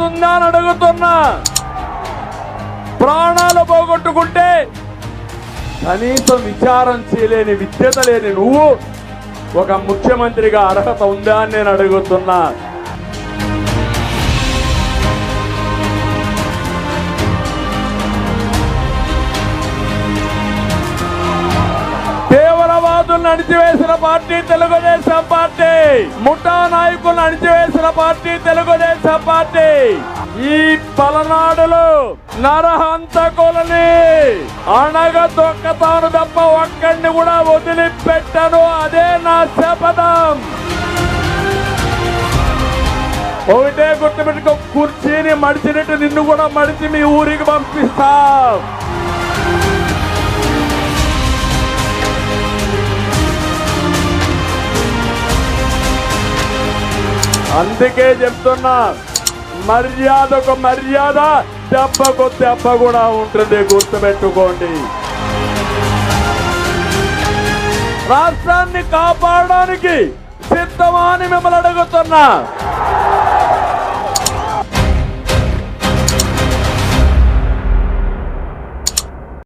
మర్యాద అని అడుగుతున్నా. ప్రాణాలు పోగొట్టుకుంటే కనీసం విచారం చేయలేని విద్యత లేని నువ్వు ఒక ముఖ్యమంత్రిగా అర్హత ఉందా అని నేను అడుగుతున్నా. తీవ్రవాదులను అణిచివేసిన పార్టీ తెలుగుదేశం పార్టీ. ముఠా నాయకులను అణిచివేసిన పార్టీ తెలుగుదేశం పార్టీ ఈ పలనాడులో నరహంతకులని అనగ దొక్కతాను తప్ప ఒక్కడిని కూడా వదిలిపెట్టను. అదే నా శపథం. ఒకటే గుర్తుపెట్టుకో కుర్చీని మడిచినట్టు నిన్ను కూడా మడిచి మీ ఊరికి పంపిస్తాం. అందుకే చెప్తున్నా మర్యాదకు మర్యాద దెబ్బకు దెబ్బ కూడా ఉంటుంది గుర్తుపెట్టుకోండి. రాష్ట్రాన్ని కాపాడడానికి సిద్ధమా అని మిమ్మల్ని అడుగుతున్నా.